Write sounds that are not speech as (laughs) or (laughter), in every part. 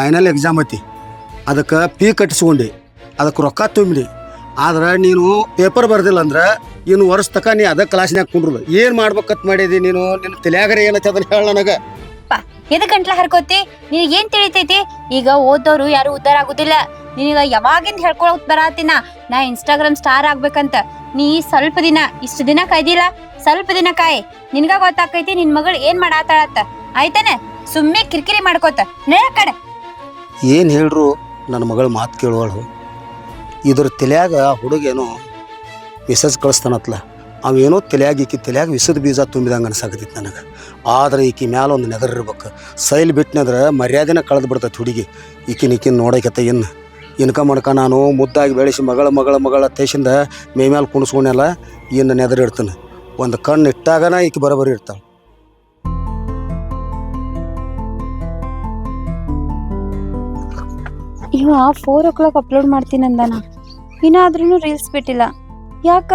Final exam ಐತಿ. ಅದಕ್ಕೆ ಪೀ ಕಟ್ಟಿಸ್ಕೊಂಡು. ಅದಕ್ಕೆ ರೊಕ್ಕ ತುಂಬಿಡಿ ಆದ್ರೆ ನೀನು ಪೇಪರ್ ಬರ್ದಿಲ್ಲ ಅಂದ್ರೆ ಇನ್ನು ವರ್ಷ ತಕ ನೀ ಅದ ಕ್ಲಾಸ್ನ್ಯಾಗ ಕುಂಡ್ರು ಏನು ಮಾಡ್ಬೇಕತ್ ಮಾಡಿದಿ ನೀನು? ನಿನ್ನ ತಲೆಯಾಗರ ಏನೈತೆ ಅದನ್ನ ಹೇಳ ನನಗೆ? ಎದಕ್ಕಂಟ್ಲ ಹರ್ಕೋತಿ? ನಿನಗೆ ಏನ್ ತಿಳಿತೈತಿ? ಈಗ ಓದೋರು ಯಾರು ಉದ್ದಾರ ಆಗುದಿಲ್ಲ. ನೀನೀಗ ಯಾವಾಗಿಂದ ಹೇಳ್ಕೊಳಕ್ ಬರಾತಿನ? ನಾ ಇನ್ಸ್ಟಾಗ್ರಾಮ್ ಸ್ಟಾರ್ ಆಗ್ಬೇಕಂತ. ನೀ ಸ್ವಲ್ಪ ದಿನ, ಇಷ್ಟು ದಿನ ಕಾಯ್ದಿಲ್ಲ? ಸ್ವಲ್ಪ ದಿನ ಕಾಯಿ. ನಿನ್ಗ ಗೊತ್ತಾಕೈತಿ ನಿನ್ ಮಗಳು ಏನ್ ಮಾಡಾತಾಳತ್ತ ಆಯ್ತಾನೆ? ಸುಮ್ಮನೆ ಕಿರಿಕಿರಿ ಮಾಡ್ಕೋತ. ನೇ ಕಡೆ. ಏನು ಹೇಳ್ರು ನನ್ನ ಮಗಳ ಮಾತು ಕೇಳುವಳು. ಇದ್ರ ತಲೆಯಾಗ ಹುಡುಗೇನೋ ಮೆಸೇಜ್ ಕಳಿಸ್ತಾನತ್ಲ. ಅವೇನೋ ತಲೆಯಾಗ ಈಕಿ ತಲೆಯಾಗ ವಿಸದ ಬೀಜ ತುಂಬಿದಂಗೆ ಅನ್ಸಾಕತ್ತಿತ್ತು ನನಗೆ. ಆದ್ರೆ ಈಕಿ ಮ್ಯಾಲ ಒಂದು ನೆದರ್ ಇರ್ಬೇಕು. ಸೈಲ್ ಬಿಟ್ನಂದ್ರೆ ಮರ್ಯಾದೆನ ಕಳೆದು ಬಿಡ್ತೈತೆ ಹುಡುಗಿ. ಈಕಿನ ಈಕಿನ ನೋಡೋಕತ್ತ ಇನ್ನು. ಇನ್ಕ ಮಾಡ್ಕ ನಾನು ಮುದ್ದಾಗಿ ಬೆಳೆಸಿ ಮಗಳ ಮಗಳ ಮಗಳ ತೇಸಿಂದ ಮೈ ಮ್ಯಾಲೆ ಕುಣಿಸ್ಕೊಂಡೆಲ್ಲ ಇನ್ನು ನೆದರ್ ಇಡ್ತಾನೆ. ಒಂದು ಕಣ್ಣು ಇಟ್ಟಾಗನ ಈಕಿ ಬರೋಬರಿ ಇರ್ತಾಳೆ. ಇವ ಫೋರ್ ಓ ಕ್ಲಾಕ್ ಅಪ್ಲೋಡ್ ಮಾಡ್ತೀನಿ ಅಂದಾನ. ಇನ್ನಾದ್ರೂ ರೀಲ್ಸ್ ಬಿಟ್ಟಿಲ್ಲ. ಯಾಕ?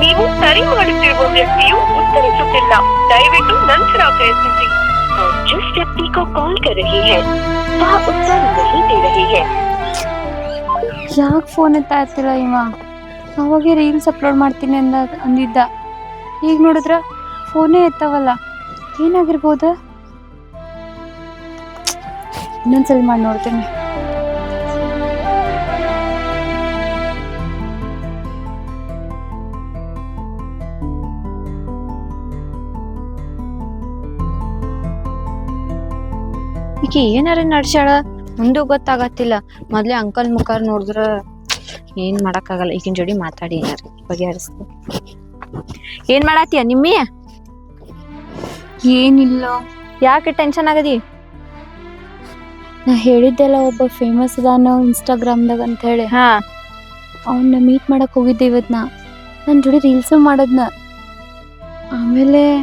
ನೀವು ಕರೆ ಮಾಡುತ್ತಿರುವ ವ್ಯಕ್ತಿಯು ಉತ್ತರಿಸುತ್ತಿಲ್ಲ. ದಯವಿಟ್ಟು ನಂತರ ಪ್ರಯತ್ನಿಸಿ. आप जिस व्यक्ति को कॉल कर रही है वह उत्तर नहीं दे रही है ಯಾಕೆ ಫೋನ್ ಎತ್ತಾತಿಲ್ಲ ಇವ ಅವಾಗೆ ರೀಲ್ಸ್ ಅಪ್ಲೋಡ್ ಮಾಡ್ತೀನಿ ಅಂದ ಅಂದಿದ್ದ ಈಗ ನೋಡಿದ್ರ ಫೋನೇ ಎತ್ತವಲ್ಲ ಏನಾಗಿರ್ಬೋದ ಇನ್ನೊಂದ್ಸಲ ಮಾಡಿ ನೋಡ್ತೀನಿ ಈಕಿ ಏನಾರ ನಡ್ಸ್ಯಾಳ? ಮುಂದು ಗೊತ್ತಾಗತ್ತಿಲ್ಲ. ಮೊದ್ಲೇ ಅಂಕಲ್ ಮುಖಾರ್ ನೋಡಿದ್ರ ಏನ್ ಮಾಡಕ್ಕಾಗಲ್ಲ. ಈಗಿನ ಜೋಡಿ ಮಾತಾಡಿ ಏನಾರ ಬಗೆಹರಿಸ್ತು ಏನ್ ಮಾಡಾತಿಯ ನಿಮ್ಮಿ? ಏನಿಲ್ಲ. ಯಾಕೆ ಟೆನ್ಷನ್ ಆಗದಿ? ನಾ ಹೇಳಿದ್ದೆಲ್ಲ ಒಬ್ಬ ಫೇಮಸ್ ಅದಾನ ಇನ್ಸ್ಟಾಗ್ರಾಮ್ದಾಗ ಅಂತ ಹೇಳಿ. ಹಾ. ಅವನ್ನ ಮೀಟ್ ಮಾಡಕ್ ಹೋಗಿದ್ದೆ ಇವತ್ತು ನಾ. ನನ್ನ ಜೋಡಿ ರೀಲ್ಸ್ ಮಾಡೋದ್ನ. ಆಮೇಲೆ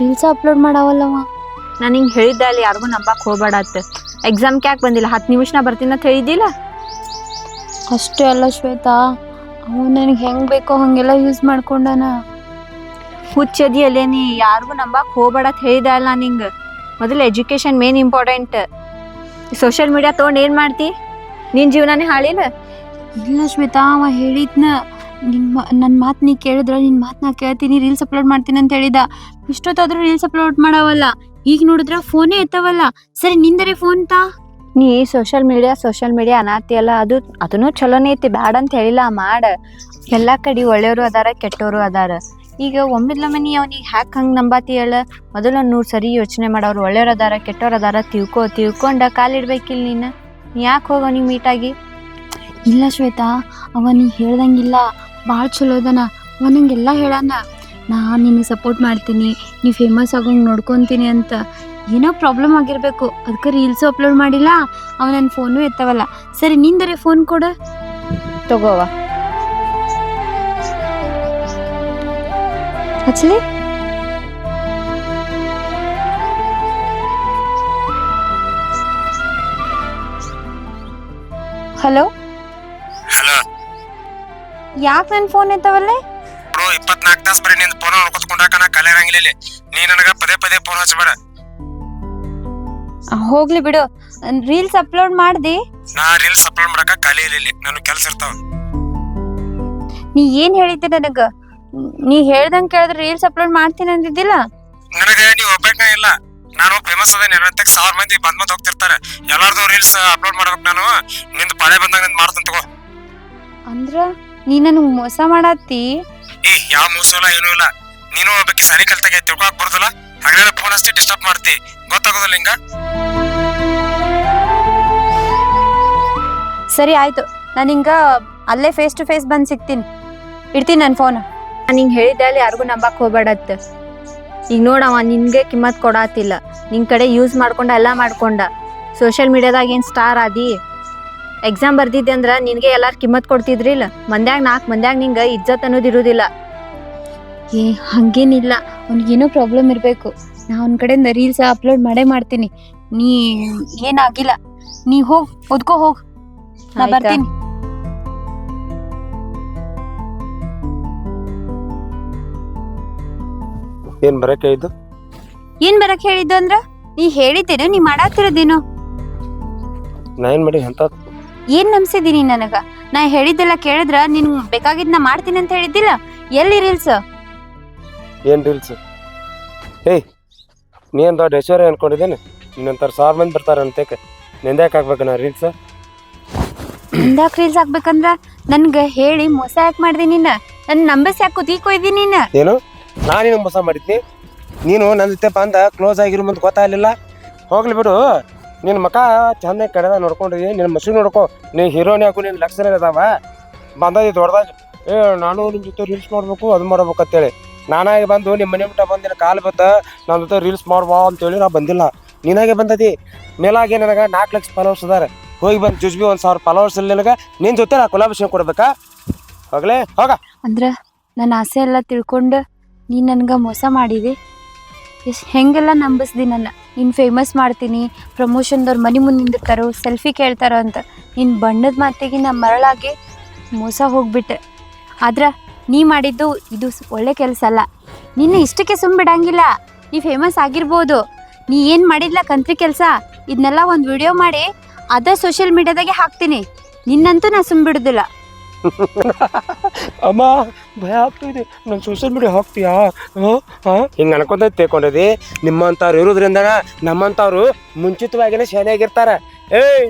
ರೀಲ್ಸ್ ಅಪ್ಲೋಡ್ ಮಾಡಾವಲ್ಲವ. ನಾನು ಹಿಂಗೆ ಹೇಳಿದ್ದೆ ಅಲ್ಲಿ ಯಾರಿಗೂ ನಂಬಕ್ಕೆ ಹೋಗ್ಬೇಡ ಅತ್ತ. ಎಕ್ಸಾಮ್ಗೆ ಯಾಕೆ ಬಂದಿಲ್ಲ? ಹತ್ತು ನಿಮಿಷ ನಾ ಬರ್ತೀನಿ ಅಂತ ಹೇಳಿದ್ದಿಲ್ಲ ಅಷ್ಟೇ ಅಲ್ಲ ಶ್ವೇತಾ ಅವ ನನಗೆ ಹೆಂಗೆ ಬೇಕೋ ಹಾಗೆಲ್ಲ ಯೂಸ್ ಮಾಡ್ಕೊಂಡಾನ. ಹುಚ್ಚದಿ ಅಲ್ಲೇ ನೀ ಯಾರಿಗೂ ನಂಬಕ್ಕೆ ಹೋಗ್ಬೇಡ ಅಂತ ಹೇಳಿದೆ ಅಲ್ಲ ನಿಂಗೆ? ಮೊದಲು education main important social media ತೊಗೊಂಡು ಏನು ಮಾಡ್ತಿ? ನಿನ್ನ ಜೀವನನೇ ಹಾಳಿಲ್ಲ ಇಲ್ಲ ಶ್ವೇತಾ ಅವ ಹೇಳಿದ್ನ. ನಿಮ್ಮ ನನ್ನ ಮಾತು ನೀ ಕೇಳಿದ್ರೆ ನಿನ್ನ ಮಾತು ನಾ ಕೇಳ್ತೀನಿ ರೀಲ್ಸ್ ಅಪ್ಲೋಡ್ ಮಾಡ್ತೀನಿ ಅಂತ ಹೇಳಿದ ಇಷ್ಟೊತ್ತಾದ್ರೂ ರೀಲ್ಸ್ ಅಪ್ಲೋಡ್ ಮಾಡಾವಲ್ಲ. ಈಗ ನೋಡಿದ್ರ ಫೋನೇ ಎತ್ತವಲ್ಲ. ಸರಿ, ನಿಂದರೆ ಫೋನ್ ತಾ? ನೀ ಸೋಷಿಯಲ್ ಮೀಡಿಯಾ ಸೋಷಿಯಲ್ ಮೀಡಿಯಾ ಅನಾತಿ ಅಲ್ಲ, ಅದು, ಅದನ್ನು ಚಲೋನೇ ಐತಿ, ಬ್ಯಾಡ ಅಂತ ಹೇಳಿಲ್ಲ, ಮಾಡ. ಎಲ್ಲಾ ಕಡೆ ಒಳ್ಳೆಯವರು ಅದಾರ, ಕೆಟ್ಟವರು ಅದಾರ. ಈಗ ಒಮ್ಮಿದ್ಲ ಮನಿ ಅವ್ನಿಗೆ ಹ್ಯಾಕ್ ಹಂಗೆ ನಂಬಾತಿ ಹೇಳ? ಮೊದಲ ನೂರ್ ಸರಿ ಯೋಚನೆ ಮಾಡೋರು ಒಳ್ಳೆಯವ್ರು ಅದಾರ, ಕೆಟ್ಟವ್ರು ಅದಾರ, ತಿಳ್ಕೊ, ತಿಳ್ಕೊಂಡ ಕಾಲಿಡ್ಬೇಕಿಲ್ಲ ನೀನು. ಯಾಕೆ ಹೋಗೋ ನೀ ಮೀಟಾಗಿ ಇಲ್ಲ ಶ್ವೇತಾ, ಅವ ನೀ ಹೇಳ್ದಂಗಿಲ್ಲ ಭಾಳ ಚಲೋ ಅದನ, ಅವನಂಗೆಲ್ಲ ಹೇಳಾನ. ನಾನು ನಿಮಗೆ ಸಪೋರ್ಟ್ ಮಾಡ್ತೀನಿ ನೀವು ಫೇಮಸ್ ಆಗೋಂಗೆ ನೋಡ್ಕೊತೀನಿ ಅಂತ ಏನೋ ಪ್ರಾಬ್ಲಮ್ ಆಗಿರಬೇಕು. ಅದಕ್ಕೆ ರೀಲ್ಸು ಅಪ್ಲೋಡ್ ಮಾಡಿಲ್ಲ ಅವ ನನ್ನ ಫೋನು ಎತ್ತವಲ್ಲ. ಸರಿ ನಿಂದರೆ ಫೋನ್ ಕೊಡ. ತಗೋವ ಹಚ್ಚಲಿ ಹಲೋ? ಹಲೋ. ಯಾಕೆ ನನ್ನ ಫೋನ್ ಎತ್ತವಲ್ಲೇ? ಇಪ್ಪತ್ನಾಲ್ಕು ತಾಸು ಬರೀ ನಿಂದ ಫೋನ್ ನೋಡ್ಕೊತ್ಕೊಂಡಾಕ ನಾ ಕಲೆ ಇರಂಗಿಲ್ಲ ನೀ ನನಗ ಪದೇ ಪದೇ ಫೋನ್ ಹಚ್ಚಬೇಡ. ಹೋಗ್ಲಿ ಬಿಡು. ರೀಲ್ಸ್ ಅಪ್ಲೋಡ್ ಮಾಡ್ದಿ? ನಾ ರೀಲ್ಸ್ ಅಪ್ಲೋಡ್ ಮಾಡಕ ಖಾಲಿ ಇಲ್ಲ ನನ್ನ ಕೆಲಸ ಇರ್ತಾವ. ನೀ ಏನ್ ಹೇಳಿದ್ದೆ ನನಗ? ನೀ ಹೇಳ್ದಂಗ್ ಕೇಳಿದ್ರೆ ರೀಲ್ಸ್ ಅಪ್ಲೋಡ್ ಮಾಡ್ತೀನಿ ಅಂದಿದ್ದಿಲ್ಲ? ನನಗ ನೀ ಒಬ್ಬಾಕ ಇಲ್ಲ. ನಾನು ಫೇಮಸ್ ಅದ ನೆನಂತಕ್ ಸಾವಿರ ಮಂದಿ ಬಂದ್ ಬಂದ್ ಹೋಗ್ತಿರ್ತಾರೆ. ಎಲ್ಲಾರ್ದು ರೀಲ್ಸ್ ಅಪ್ಲೋಡ್ ಮಾಡ್ಬೇಕು ನಾನು. ನಿಂದ ಪಾಳೆ ಬಂದಾಗ ನಿಂದ ಮಾಡ್ತಂತ ತಗೋ. ಅಂದ್ರ? ನೀ ನನಗ್ ಮೋಸ ಮಾಡತ್ತಿ? ಏ ಯಾವ ಮೋಸ ಇಲ್ಲ ಏನೂ ಇಲ್ಲ. ನೀನು ಒಬ್ಬಕ್ಕೆ ಸರಿ ಕಲ್ತಾಗ ತಿಳ್ಕೊಳಕ್ ಬರುದಿಲ್ಲ. ಹಾಗಾದ್ರೆ ಫೋನ್ ಅಷ್ಟೇ ಡಿಸ್ಟರ್ಬ್ ಮಾಡ್ತಿ. ಗೊತ್ತಾಗೋದಿಲ್ಲ ಹಿಂಗ ಸರಿ ಆಯ್ತು. ನಾನು ಹಿಂಗ ಅಲ್ಲೇ ಫೇಸ್ ಟು ಫೇಸ್ ಬಂದು ಸಿಗ್ತೀನಿ. ಇಡ್ತೀನಿ ನನ್ನ ಫೋನ್ ನಾನು ಹಿಂಗೆ ಹೇಳಿದ್ದೆ ಅಲ್ಲಿ ಯಾರಿಗೂ ನಂಬಕ್ ಹೋಗ್ಬೇಡತ್ತ ಈಗ ನೋಡವ ನಿನ್ಗೆ ಕಿಮ್ಮತ್ ಕೊಡಾತಿಲ್ಲ. ನಿನ್ ಕಡೆ ಯೂಸ್ ಮಾಡ್ಕೊಂಡ ಎಲ್ಲ ಮಾಡ್ಕೊಂಡ. ಸೋಷಿಯಲ್ ಮೀಡಿಯಾದಾಗ ಏನು ಸ್ಟಾರ್ ಆದಿ? ಎಕ್ಸಾಮ್ ಬರ್ದಿದ್ದೆ ಅಂದ್ರ ನಿನ್ಗೆ ಎಲ್ಲಾರು ಕಿಮ್ಮತ್ ಕೊಡ್ತಿದ್ರಿಲ್ಲ ಮಂದ್ಯಾಗ ನಾಲ್ಕು ಮಂದ್ಯಾಗ ನಿಂಗೆ ಇಜ್ಜತ್ ಅನ್ನೋದು ಇರುದಿಲ್ಲ. ಏ ಹಂಗೇನಿಲ್ಲ. ಅವ್ನಿಗೇನೋ ಪ್ರಾಬ್ಲಮ್ ಇರಬೇಕು. ನಾ ಅವ್ನ ಕಡೆಯಿಂದ ರೀಲ್ಸ್ ಅಪ್ಲೋಡ್ ಮಾಡೇ ಮಾಡ್ತೀನಿ. ನೀ ಏನಾಗಿಲ್ಲ ನೀ ಹೋಗ್ ಓದ್ಕೋ ಹೋಗ್. ನಾ ಆಯ್ತಾ? ಬರ್ತೀನಿ. ಏನ್ ಬರಕ್ ಇದ್ದು ಏನ್ ಬರಕ್ ಹೇಳಿದ್ದು ಅಂದ್ರ? ನೀ ಹೇಳಿದ್ದೇನು ನೀ ಮಾಡಾತಿರೋದೇನು? ನಾ ಏನ್ ಮಾಡಿ ಅಂತ ಏನ್ ನಂಬಿಸಿದೀನಿ ನನಗ? ನಾ ಹೇಳಿದ್ದೆಲ್ಲ ಕೇಳಿದ್ರ ನಿನ್ ಬೇಕಾಗಿದ್ ನಾ ಮಾಡ್ತೀನಿ ಅಂತ ಹೇಳಿದ್ದಿಲ್ಲ? ಎಲ್ಲಿ ರೀಲ್ಸ್ ಏನ್ ರೀಲ್ಸ್ ಏಯ್ ನೀ ಅಂತ ದೊಡ್ಡ ಹೆಸರು ಅನ್ಕೊಂಡಿದ್ದೇನೆ? ನಿನ್ನಂತರ ಸಾವಿರ ಮಂದಿ ಬರ್ತಾರ ಅಂತೇಕ? ನಿಂದ್ಯಾಕೆ ಹಾಕ್ಬೇಕು ನಾ ರೀಲ್ಸ್ ಹಿಂದಾಕ್ ರೀಲ್ಸ್ ಹಾಕ್ಬೇಕಂದ್ರ? ನನ್ಗ ಹೇಳಿ ಮೋಸ ಯಾಕೆ ಮಾಡಿದೆ ನೀನ್? ನನ್ ನಂಬಸ್ ಯಾಕೆ ಕುದಿ ಕೊಯ್ದಿ ನೀನ್? ಏನು? ನಾನೇನು ಮೋಸ ಮಾಡಿದ್ನಿ? ನೀನು ನನ್ನ ಜೊತೆ ಬಂದ ಕ್ಲೋಸ್ ಆಗಿರೋ ಮುಂದೆ ಗೊತ್ತಾಗಲಿಲ್ಲ? ಹೋಗ್ಲಿ ಬಿಡು. ನಿನ್ನ ಮಕ ಚಂದ ಕಡೆದ ನೋಡ್ಕೊಂಡಿದ್ದಿ ನಿನ್ನ ಮಸಿ ನೋಡ್ಕೊ, ನೀ ಹೀರೋನೇ ಹಾಕು ನಿನ್ನ ಲಕ್ಷಣ ಅದಾವ. ಬಂದದಿ ದೊಡ್ಡದಾಗ. ಏ, ನಾನು ನಿಮ್ಮ ಜೊತೆ ರೀಲ್ಸ್ ಮಾಡ್ಬೇಕು, ಅದು ಮಾಡ್ಬೇಕು ಅಂತೇಳಿ ನಾನಾಗಿ ಬಂದು ನಿಮ್ಮ ಮನೆ ಮುಟ್ಟ ಬಂದಿನ ಕಾಲು ಬತ್ತ ನನ್ನ ಜೊತೆ ರೀಲ್ಸ್ ಮಾಡ್ಬಾ ಅಂತೇಳಿ ನಾ ಬಂದಿಲ್ಲ. ನೀನಾಗೆ ಬಂದದಿ ಮೇಲಾಗೆ ನನಗೆ ನಾಲ್ಕು ಲಕ್ಷ ಫಾಲೋವರ್ಸ್ ಅದಾರ. ಹೋಗಿ ಬಂದು ಜುಜ್ಬಿ ಒಂದು ಸಾವಿರ ಫಾಲೋವರ್ಸ್ ಇಲ್ಲ ನನಗೆ ನಿನ್ನ ಜೊತೆ ನಾ ಕೊಲಾಭಿಷೇಕ ಕೊಡ್ಬೇಕಾ? ಹೋಗ್ಲೇ, ಹೋಗ. ಅಂದ್ರ ನನ್ನ ಆಸೆ ಎಲ್ಲ ತಿಳ್ಕೊಂಡು ನೀ ನನ್ಗ ಮೋಸ ಮಾಡಿದಿ. ಎಷ್ಟ್ ಹೆಂಗೆಲ್ಲ ನಂಬಿಸ್ದಿ ನನ್ನ? ನೀನು ಫೇಮಸ್ ಮಾಡ್ತೀನಿ ಪ್ರಮೋಷನ್ದವ್ರು ಮನೆ ಮುಂದೆ ಸೆಲ್ಫಿ ಕೇಳ್ತಾರೋ ಅಂತ. ನಿನ್ನ ಬಣ್ಣದ ಮಾತಿಗೆ ನಾ ಮರಳಾಗಿ ಮೋಸ ಹೋಗ್ಬಿಟ್ಟೆ. ಆದ್ರೆ ನೀ ಮಾಡಿದ್ದು ಇದು ಒಳ್ಳೆ ಕೆಲಸ ಅಲ್ಲ. ನಿನ್ನ ಇಷ್ಟಕ್ಕೆ ಸುಮ್ ಬಿಡಂಗಿಲ್ಲ. ನೀ ಫೇಮಸ್ ಆಗಿರ್ಬೋದು. ನೀ ಏನು ಮಾಡಿದ್ಲ ಕಂತ್ರಿ ಕೆಲಸ? ಇದನ್ನೆಲ್ಲ ಒಂದು ವಿಡಿಯೋ ಮಾಡಿ, ಅದೇ ಸೋಷಿಯಲ್ ಮೀಡಿಯಾದಾಗೆ ಹಾಕ್ತೀನಿ. ನಿನ್ನಂತೂ ನಾ ಸುಮ್ಮ ಬಿಡುದಿಲ್ಲ. (laughs) ಅಮ್ಮ ಭಯ ಆಗ್ತಿದೆ. ನಾನು ಸೋಷಿಯಲ್ ಮೀಡಿಯಾ ಹೋಗ್ತೀಯಾ ಹಿಂಗೆ ಅನ್ಕೊಂತ ತೇಕೊಂಡಿದ್ದಿ ನಿಮ್ಮಂಥವ್ರು ಇರೋದ್ರಿಂದ ನಮ್ಮಂಥವ್ರು ಮುಂಚಿತವಾಗಿನೇ ಶಾಲೆಯಾಗಿರ್ತಾರೆ ಏಯ್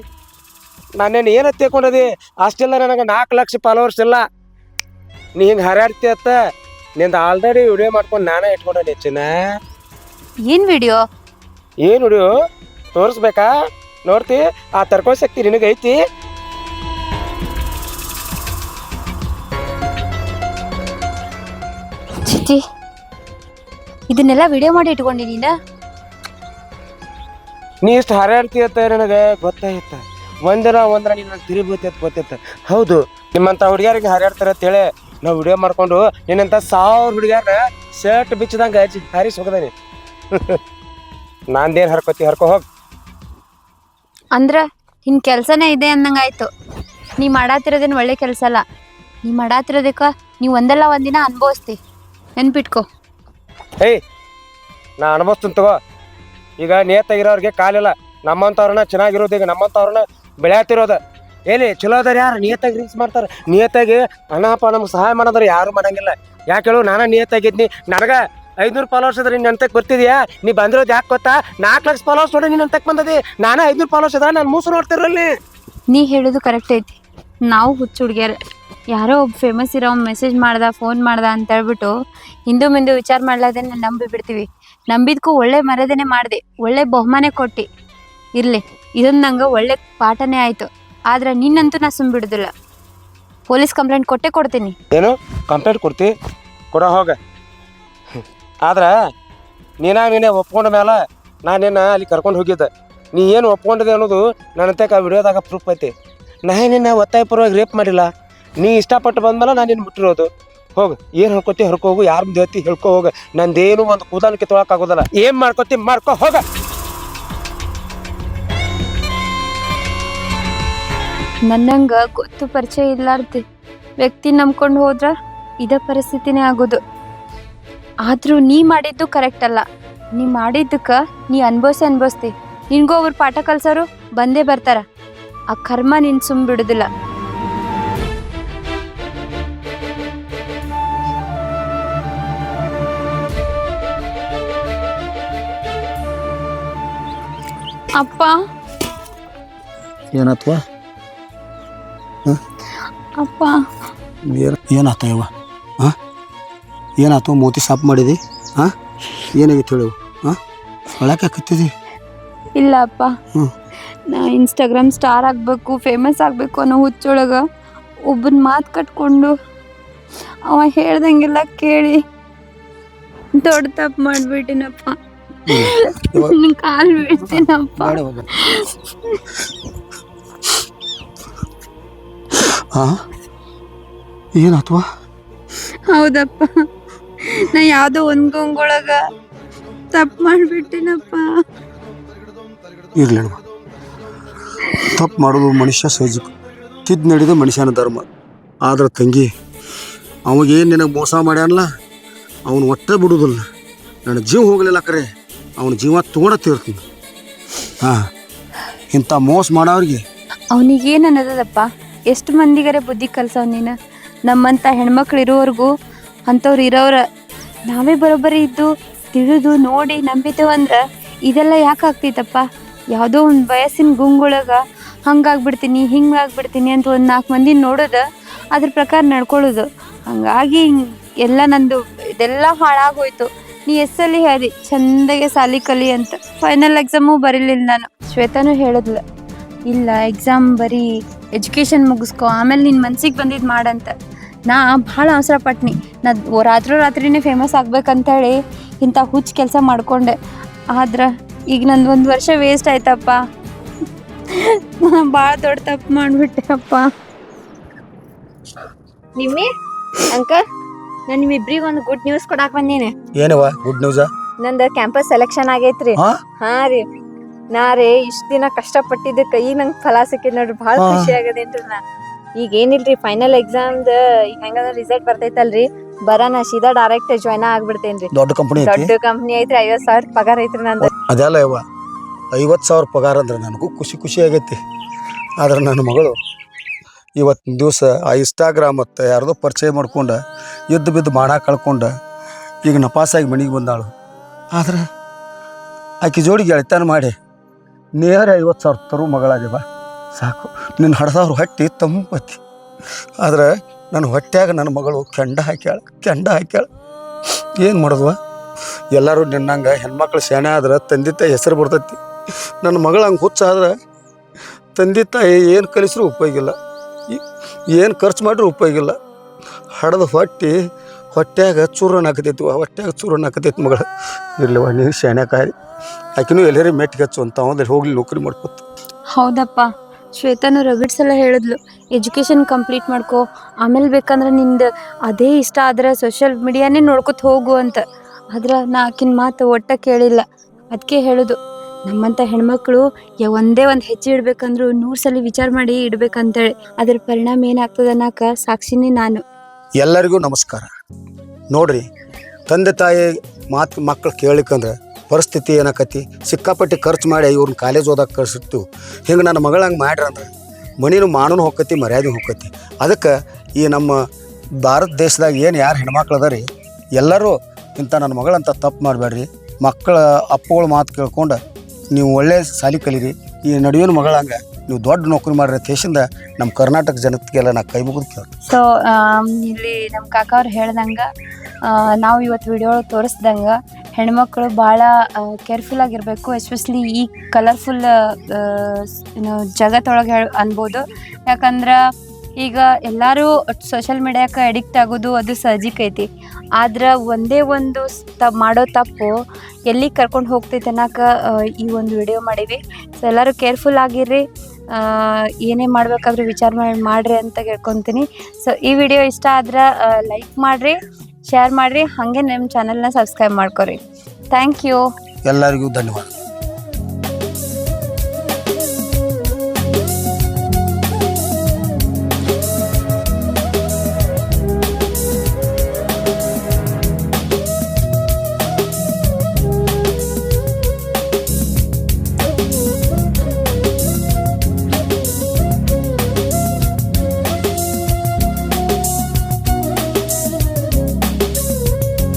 ನಾನೇನು ಏನು ತೇಕೊಂಡಿದ್ದಿ ಅಷ್ಟೆಲ್ಲ ನನಗೆ ನಾಲ್ಕು ಲಕ್ಷ ಫಾಲೋವರ್ಸ್ ಇಲ್ಲ. ನೀ ಹಿಂಗೆ ಹರಾಡ್ತಿ ಅತ್ತ? ನಿಂದ ಆಲ್ರೆಡಿ ವಿಡಿಯೋ ಮಾಡ್ಕೊಂಡು ನಾನೇ ಇಟ್ಕೊಂಡೆ ಹೆಚ್ಚಿನ ಏನು ವಿಡಿಯೋ ಏನು ವಿಡಿಯೋ ತೋರಿಸ್ಬೇಕಾ? ನೋಡ್ತಿ? ಆ ತರ್ಕೋ ಶಕ್ತಿ ನಿನಗೈತಿ? ಇದನ್ನೆಲ್ಲ ವಿಡಿಯೋ ಮಾಡಿ ಇಟ್ಕೊಂಡಿ ನೀನ ನೀ ಇಷ್ಟು ಹಾರಾಡ್ತಿ ಅಂತ ನನಗೆ ಗೊತ್ತಾಯ್ತ ಒಂದಿನ ಒಂದ್ರ ನೀನು ತಿರುಗಿ ಬೀಳ್ತೈತೆ ಗೊತ್ತೈತೆ ಹೌದು ನಿಮ್ಮಂಥ ಹುಡುಗಿಯರಿಗೆ ಅಂತ ಅಂತೇಳಿ ನಾವು ವಿಡಿಯೋ ಮಾಡ್ಕೊಂಡು ನಿನ್ನಂಥ ಸಾವಿರ ಹುಡುಗಿಯರ ಶರ್ಟ್ ಬಿಚ್ಚದಂಗೆ ಹಚ್ಚಿ ಹಾರಿಸಿ ಹೋಗದಾನೆ (laughs) ನಾಂದೇನು ಹರ್ಕೋತಿ? ಹರ್ಕೊ ಹೋಗಿ. ಅಂದ್ರ ನಿನ್ ಕೆಲ್ಸನೇ ಇದೆ ಅಂದಂಗಾಯ್ತು ನೀ ಮಾಡಾತಿರೋದೇನು ಒಳ್ಳೆ ಕೆಲಸ ಅಲ್ಲ. ನೀ ಮಾಡಾತಿರೋದಕ್ಕ ನೀ ಒಂದಲ್ಲ ಒಂದಿನ ಅನುಭವಿಸ್ತಿ. ನೆನ್ಪಿಟ್ಕೋ. ಏಯ್, ನಾ ಅನುಭವಿಸ್ತೀನಿ ತಗೋ. ಈಗ ನಿಯತ್ತಾಗಿರೋರಿಗೆ ಕಾಲಿಲ್ಲ. ನಮ್ಮಂಥವ್ರನ್ನ ಚೆನ್ನಾಗಿರೋದು ಈಗ ನಮ್ಮಂಥವ್ರನ್ನ ಬೆಳೆಯತ್ತಿರೋದು ಎಲ್ಲಿ, ಚಲೋ ಅದಾರ ಯಾರು? ನಿಯತ್ತಾಗಿ ರೀಲ್ಸ್ ಮಾಡ್ತಾರೆ. ನಿಯತ್ತಾಗಿ ಅಣ್ಣಪ್ಪ ನಮ್ಗೆ ಸಹಾಯ ಮಾಡೋದ್ರೆ ಯಾರು ಮಾಡಂಗಿಲ್ಲ. ಯಾಕೆ ಹೇಳು, ನಾನು ನಿಯತ್ತಾಗಿದ್ನಿ ನನಗೆ ಐದ್ನೂರು ಫಾಲೋವರ್ಸ್ ಅದ್ರ ನಿನ್ನ ಅಂತಕ್ಕೆ ಬರ್ತಿದ್ಯಾ? ನೀ ಬಂದಿರೋದು ಯಾಕೆ ಗೊತ್ತಾ? ನಾಲ್ಕು ಲಕ್ಷ ಫಾಲೋವರ್ಸ್ ನೋಡಿ ನಿನ್ನ ಅಂತಕ್ಕೆ ಬಂದದಿ. ನಾನು ಐದ್ನೂರು ಫಾಲೋವರ್ಸ್ ಅದ ನಾನು ಮೂಸು ನೋಡ್ತಿರಲ್ಲಿ. ನೀ ಹೇಳೋದು ಕರೆಕ್ಟ್ ಐತಿ. ನಾವು ಹುಚ್ಚು ಹುಡ್ಗ್ಯಾರ ಯಾರೋ ಒಬ್ಬ ಫೇಮಸ್ ಇರೋ ಮೆಸೇಜ್ ಮಾಡ್ದ ಫೋನ್ ಮಾಡ್ದ ಅಂತ ಹೇಳ್ಬಿಟ್ಟು ಹಿಂದೂ ಮುಂದೆ ವಿಚಾರ ಮಾಡ್ಲಾರ್ದೇನೆ ನಂಬಿ ಬಿಡ್ತೀವಿ. ನಂಬಿದ್ಕೂ ಒಳ್ಳೆ ಮರ್ಯಾದೆನೆ ಮಾಡಿದೆ, ಒಳ್ಳೆ ಬಹುಮಾನ ಕೊಟ್ಟಿ. ಇರ್ಲಿ, ಇದೊಂದು ನಂಗೆ ಒಳ್ಳೆ ಪಾಠನೇ ಆಯ್ತು. ಆದ್ರೆ ನಿನ್ನಂತೂ ನಾ ಸುಮ್ ಬಿಡೋದಿಲ್ಲ. ಪೊಲೀಸ್ ಕಂಪ್ಲೇಂಟ್ ಕೊಟ್ಟೆ ಕೊಡ್ತೀನಿ. ಏನು? ಕಂಪ್ಲೇಂಟ್ ಕೊಡ್ತಿ? ಕೊಡ ಹೋಗ. ಆದ್ರೆ ನೀನಾಗ ನೀನೇ ಒಪ್ಕೊಂಡ ಮೇಲೆ ನಾನು ನಿನ್ನ ಅಲ್ಲಿ ಕರ್ಕೊಂಡು ಹೋಗಿದ್ದೆ. ನೀ ಏನು ಒಪ್ಕೊಂಡಿದೆ ಅನ್ನೋದು ನನ್ನ ಆ ವಿಡಿಯೋದಾಗ ಪ್ರೂಫ್ ಐತಿ. ನಾ ನಿನ್ನ ಒತ್ತಾಯ ಪರವಾಗಿ ರೇಪ್ ಮಾಡಿಲ್ಲ? ನೀ ಇಷ್ಟಪಟ್ಟು ಬಂದ್ಮೇಲೆ ನಾನು ನಿನ್ನ ಬಿಟ್ಟಿರೋದು ಹೋಗು, ಏನು ಹೇಳ್ಕೊತಿ ಹೊರ್ಕೊ ಹೋಗು ಯಾರ ದೇವತಿ ಹೇಳ್ಕೊ ಹೋಗ. ನಂದೇನು ಒಂದು ಕೂದಲಕ್ಕೆ ತೊಳಕಾಗೋದಲ್ಲ. ಏನು ಮಾಡ್ಕೊತಿ ಮಾಡ್ಕೊ ಹೋಗ. ನನ್ನಂಗ ಗೊತ್ತು ಪರಿಚಯ ಇಲ್ಲಾರ್ದು ವ್ಯಕ್ತಿ ನಂಬ್ಕೊಂಡು ಹೋದ್ರ ಇದ ಪರಿಸ್ಥಿತಿನೇ ಆಗೋದು. ಆದ್ರೂ ನೀ ಮಾಡಿದ್ದು ಕರೆಕ್ಟ್ ಅಲ್ಲ. ನೀ ಮಾಡಿದ್ದಕ್ಕೆ ನೀ ಅನ್ಭವಿಸಿ ಅನ್ಭವಿಸ್ತಿ. ನಿನ್ಗೂ ಅವ್ರು ಪಾಠ ಕಲ್ಸೋರು ಬಂದೇ ಬರ್ತಾರ. ಆ ಕರ್ಮ ನಿನ್ ಸುಮ್ ಬಿಡುದಿಲ್ಲ. ಅಪ್ಪ. ಏನಾತ್ವ? ಅಪ್ಪ. ಏನು ಏನಾತ ಹಾಂ? ಏನಾತು ಮೋತಿ ಸಾಪ್ ಮಾಡಿದಿ? ಹಾಂ? ಏನಾಗಿತ್ತು ಹೇಳು? ಹಾಂ? ಒಳಕ್ಕೆ ಕತ್ತಿದಿ ಇಲ್ಲ ಅಪ್ಪ. ಹ್ಮ್. ನಾ ಇನ್ಸ್ಟಾಗ್ರಾಮ್ ಸ್ಟಾರ್ ಆಗಬೇಕು ಫೇಮಸ್ ಆಗಬೇಕು ಅನ್ನೋ ಹುಚ್ಚೊಳಗೆ ಒಬ್ಬನ ಮಾತು ಕಟ್ಕೊಂಡು ಅವ ಹೇಳ್ದಂಗೆಲ್ಲ ಕೇಳಿ. ದೊಡ್ಡ ತಪ್ಪು ಮಾಡ್ಬಿಟ್ಟಿನಪ್ಪ. ನಿನ್ ಕಾಲು ಹಾಂ ಏನಾತ್ವ ಹೌದಪ್ಪ. ನಾ ಯಾವುದೋ ಒಂದ್ ಗೊಂಗೊಳಗ ತಪ್ಪು ಮಾಡ್ಬಿಟ್ಟಿನಪ್ಪ. ಇರ್ಲಿ ತಪ್ಪು ಮಾಡೋದು ಮನುಷ್ಯ ಸಹಜ. ಕಿದ್ ನಡೆದು ಮನುಷ್ಯನ ಧರ್ಮ. ಆದ್ರೆ ತಂಗಿ ಅವಾಗೇನು ನಿನಗೆ ಮೋಸ ಮಾಡ್ಯಾನಲ್ಲ ಅವನು ಒಟ್ಟೆ ಬಿಡುವುದಿಲ್ಲ ನನ್ನ ಜೀವ ಹೋಗಲಿಲ್ಲ ಕರೆ. ಅವನ ಜೀವ ತೋಡ ತೀರ್ತೀನಿ. ಹಾಂ, ಇಂಥ ಮೋಸ ಮಾಡೋರಿಗೆ. ಅವನಿಗೇನು ಅನ್ನೋದಪ್ಪ ಎಷ್ಟು ಮಂದಿಗರೆ ಬುದ್ಧಿ ಕಲ್ಸವ್ ನೀನು? ನಮ್ಮಂಥ ಹೆಣ್ಮಕ್ಳು ಇರೋವರೆಗೂ ಅಂಥವ್ರು ಇರೋರ ನಾವೇ ಬರೋಬ್ಬರಿ ಇದ್ದು ತಿಳಿದು ನೋಡಿ ನಂಬಿತೇವೆ ಅಂದ್ರೆ ಇದೆಲ್ಲ ಯಾಕೆ ಆಗ್ತೈತಪ್ಪ ಯಾವುದೋ ಒಂದು ವಯಸ್ಸಿನ ಗುಂಗೊಳಗೆ ಹಂಗಾಗ್ಬಿಡ್ತೀನಿ, ಹಿಂಗಾಗ್ಬಿಡ್ತೀನಿ ಅಂತ ಒಂದು ನಾಲ್ಕು ಮಂದಿ ನೋಡೋದು ಅದ್ರ ಪ್ರಕಾರ ನಡ್ಕೊಳ್ಳೋದು. ಹಂಗಾಗಿ ಎಲ್ಲ ನಂದು ಇದೆಲ್ಲ ಹಾಳಾಗೋಯ್ತು. ನೀ ಎಸ್ಸಲ್ಲಿ ಹೇಳಿ, ಚಂದಗೆ ಸಾಲಿ ಕಲಿ ಅಂತ. ಫೈನಲ್ ಎಕ್ಸಾಮು ಬರೀಲಿಲ್ಲ ನಾನು. ಶ್ವೇತಾನು ಹೇಳಿದ್ಲ, ಇಲ್ಲ ಎಕ್ಸಾಮ್ ಬರೀ ಎಜುಕೇಷನ್ ಮುಗಿಸ್ಕೊ, ಆಮೇಲೆ ನಿನ್ನ ಮನ್ಸಿಗೆ ಬಂದಿದ್ದು ಮಾಡಂತ. ನಾ ಭಾಳ ಅವಸರ ಪಟ್ನಿ ನಾ ರಾತ್ರಿ ರಾತ್ರಿನೇ ಫೇಮಸ್ ಆಗ್ಬೇಕಂತೇಳಿ ಇಂಥ ಹುಚ್ಚ ಕೆಲಸ ಮಾಡ್ಕೊಂಡೆ. ಆದ್ರೆ ಈಗ ನಂದು ಒಂದು ವರ್ಷ ವೇಸ್ಟ್ ಆಯ್ತಪ್ಪ. (laughs) ಭಾಳ ದೊಡ್ಡ ತಪ್ಪು ಮಾಡಿಬಿಟ್ಟೆ ಅಪ್ಪ. ನಿಮ್ಮಿ, ಅಂಕಲ್? ನಾನು ನಿಮ್ಮಿಬ್ರಿಗೆ ಒಂದು ಗುಡ್ ನ್ಯೂಸ್ ಕೊಡಾಕ್ ಬಂದೀನಿ. ಏನವ? ಗುಡ್ ನ್ಯೂಸ್ ನಂದು ಕ್ಯಾಂಪಸ್ ಸೆಲೆಕ್ಷನ್ ಆಗೈತ್ರಿ. ಹಾ? ಹಾ ರೀ. ನಾ ರೀ ಇಷ್ಟ ದಿನ ಕಷ್ಟಪಟ್ಟಿದ್ದಕ್ಕೆ ಈಗ ನಂಗೆ ಫಲ ಸಿಕ್ಕಿದ್ ನೋಡ್ರಿ ಭಾಳ ಹಾ. ಖುಷಿ ಆಗದೇನ್ರಿ ನಾ. ಈಗ ಏನಿಲ್ರಿ ಫೈನಲ್ ಎಕ್ಸಾಮ್ದ ಈಗ ಹೆಂಗಂದ್ರ ರಿಸಲ್ಟ್ ಬರ್ತೈತಲ್ರಿ. ಬರಾನ ಸೀದಾ ಡೈರೆಕ್ಟ್ ಜಾಯ್ನ್ ಆಗ್ಬಿಡ್ತೇನ್ರಿ. ದೊಡ್ಡ ಕಂಪನಿ ಐತಿ? ದೊಡ್ಡ ಕಂಪ್ನಿ ಐತ್ರಿ ಐವತ್ ಸಾವಿರ ಪಗಾರ ಐತ್ರಿ ನಂದು. ಅದೆಲ್ಲ ಯವ್ವ. ಐವತ್ತು ಸಾವಿರ ಪಗಾರ ಅಂದ್ರೆ ನನಗೂ ಖುಷಿ ಖುಷಿ ಆಗೈತಿ. ಆದ್ರೆ ನನ್ನ ಮಗಳು ಇವತ್ತಿನ ದಿವಸ ಆ ಇನ್ಸ್ಟಾಗ್ರಾಮ್ ಮತ್ತು ಯಾರ್ದೋ ಪರಿಚಯ ಮಾಡ್ಕೊಂಡು ಎದ್ದು ಬಿದ್ದು ಮಾಡ ಕಳ್ಕೊಂಡು ಈಗ ನಪಾಸಾಗಿ ಮನೆಗೆ ಬಂದಾಳು. ಆದ್ರೆ ಆಕೆ ಜೋಡಿ ಗೆಳತನ ಮಾಡಿ, ನೇರ ಐವತ್ತು ಸಾವಿರ ತರು ಮಗಳಾಗ್ಯವ ಸಾಕು. ನಿನ್ನ ಹಡ್ದವ್ರು ಹೊಟ್ಟಿ ತಂಪತಿ. ಆದ್ರೆ ನನ್ನ ಹೊಟ್ಟೆಯಾಗ ನನ್ನ ಮಗಳು ಕೆಂಡ ಹಾಕ್ಯಾಳ ಕೆಂಡ ಹಾಕ್ಯಾಳ. ಏನು ಮಾಡಿದ್ವ? ಎಲ್ಲರೂ ನಿನ್ನಂಗೆ ಹೆಣ್ಮಕ್ಳು ಸೇನೆ ಆದ್ರೆ ತಂದೆ ತಾಯಿ ಹೆಸರು ಬರ್ತೈತಿ. ನನ್ನ ಮಗಳು ಹಂಗೆ ಹುಚ್ಚ ಆದ್ರೆ ತಂದೆ ತಾಯಿ ಏನು ಕಲಿಸ್ರೂ ಉಪಯೋಗಿಲ್ಲ. ಏನು ಖರ್ಚು ಮಾಡ್ರೂ ಉಪಯೋಗಿಲ್ಲ. ಹಡ್ದು ಹೊಟ್ಟಿ ಹೊಟ್ಯಾಗ ಚೂರನ್ನ ಹಾಕತೈತಿ ಹೊಟ್ಯಾಗ ಚೂರನ್ನ ಹಾಕತೈತಿ ಮಗಳು. ಇರ್ಲಿವ ನೀವು ಶಾಣ್ಯಾಕಾಯಿ ಆಕಿನೂ ಎಲ್ಲರೂ ಮೆಟ್ಟಿಗೆ ಹಚ್ಚು ಅಂತ ಅವಂದ್ರೆ ಹೋಗ್ಲಿ ನೌಕರಿ ಮಾಡ್ಕೊತ. ಹೌದಪ್ಪ. ಶ್ವೇತಾನು ರಗಡ್ ಸಲ ಹೇಳಿದ್ಲು ಎಜುಕೇಷನ್ ಕಂಪ್ಲೀಟ್ ಮಾಡ್ಕೊ, ಆಮೇಲೆ ಬೇಕಂದ್ರೆ ನಿಂದು ಅದೇ ಇಷ್ಟ ಆದ್ರೆ ಸೋಷಿಯಲ್ ಮೀಡಿಯಾನೇ ನೋಡ್ಕೊತ ಹೋಗು ಅಂತ. ಆದ್ರೆ ನಾ ಆಕಿನ ಮಾತು ಒಟ್ಟ ಕೇಳಿಲ್ಲ. ಅದಕ್ಕೆ ಹೇಳೋದು ನಮ್ಮಂಥ ಹೆಣ್ಮಕ್ಳು ಯ ಒಂದೇ ಒಂದು ಹೆಜ್ಜೆ ಇಡ್ಬೇಕಂದ್ರೂ ನೂರು ಸಲ ವಿಚಾರ ಮಾಡಿ ಇಡ್ಬೇಕಂತೇಳಿ. ಅದ್ರ ಪರಿಣಾಮ ಏನಾಗ್ತದೆ ಅನ್ನಕ ಸಾಕ್ಷಿನೇ ನಾನು. ಎಲ್ಲರಿಗೂ ನಮಸ್ಕಾರ. ನೋಡ್ರಿ, ತಂದೆ ತಾಯಿ ಮಾತು ಮಕ್ಕಳು ಕೇಳಿಕಂದ್ರೆ ಪರಿಸ್ಥಿತಿ ಏನಕತಿ ಸಿಕ್ಕಾಪಟ್ಟಿ ಖರ್ಚು ಮಾಡಿ ಇವ್ರನ್ನ ಕಾಲೇಜ್ ಓದಕ್ಕೆ ಕಳ್ಸಿರ್ತೀವಿ ಹಿಂಗೆ ನನ್ನ ಮಗಳ ಹಂಗೆ ಮಾಡ್ರಿ ಅಂದ್ರೆ ಮನಿನೂ ಮಾನೂ ಹೋಗ್ಕತಿ ಮರ್ಯಾದೆ ಹೋಗ್ಕತಿ ಅದಕ್ಕೆ ಈ ನಮ್ಮ ಭಾರತ ದೇಶದಾಗ ಏನು ಯಾರು ಹೆಣ್ಮಕ್ಳು ಅದ ರೀ ಎಲ್ಲರೂ ಇಂಥ ನನ್ನ ಮಗಳಂತ ತಪ್ಪು ಮಾಡಬೇಡ್ರಿ ಮಕ್ಕಳ ಅಪ್ಪಗಳ ಮಾತು ಕೇಳ್ಕೊಂಡು ನೀವು ಒಳ್ಳೆಯ ಸಾಲಿ ಕಲೀರಿ. ಈ ನಡುವಿನ ಮಗಳಂಗೆ ನೀವು ದೊಡ್ಡ ನೌಕರಿ ಮಾಡ್ರಿ ದೇಶದಿಂದ ನಮ್ಮ ಕರ್ನಾಟಕ ಜನತೆಗೆಲ್ಲ ನಾ ಕೈ ಮುಗಿದು ಕೇಳ್ತೀನಿ. ಸೊ ಇಲ್ಲಿ ನಮ್ಮ ಕಾಕ ಅವ್ರು ಹೇಳ್ದಂಗೆ ನಾವು ಇವತ್ತು ವಿಡಿಯೋ ತೋರಿಸ್ದಂಗೆ ಹೆಣ್ಮಕ್ಳು ಭಾಳ ಕೇರ್ಫುಲ್ ಆಗಿರಬೇಕು ಎಸ್ಪೆಷಲಿ ಈ ಕಲರ್ಫುಲ್ ಜಗತ್ತೊಳಗೆ ಹೇಳಿ ಅನ್ಬೋದು. ಯಾಕಂದ್ರೆ ಈಗ ಎಲ್ಲರೂ ಸೋಷಿಯಲ್ ಮೀಡಿಯಾಕ್ಕೆ ಅಡಿಕ್ಟ್ ಆಗೋದು ಅದು ಸಹಜಿಕ ಐತಿ ಆದ್ರೆ ಒಂದೇ ಒಂದು ತ ಮಾಡೋ ತಪ್ಪು ಎಲ್ಲಿ ಕರ್ಕೊಂಡು ಹೋಗ್ತೈತೆ ಅನ್ನಕ ಈ ಒಂದು ವಿಡಿಯೋ ಮಾಡೀವಿ. ಸೊ ಎಲ್ಲರೂ ಕೇರ್ಫುಲ್ ಆಗಿರ್ರಿ. ಏನೇ ಮಾಡಬೇಕಾದ್ರೂ ವಿಚಾರ ಮಾಡಿ, ಮಾಡ್ರಿ ಅಂತ ಕೇಳ್ಕೊತೀನಿ. ಸೊ ಈ ವಿಡಿಯೋ ಇಷ್ಟ ಆದ್ರೆ ಲೈಕ್ ಮಾಡಿರಿ ಶೇರ್ ಮಾಡಿರಿ. ಹಾಗೆ ನಮ್ಮ ಚಾನಲ್ನ ಸಬ್ಸ್ಕ್ರೈಬ್ ಮಾಡ್ಕೊರಿ. ಥ್ಯಾಂಕ್ ಯು ಎಲ್ಲರಿಗೂ ಧನ್ಯವಾದ.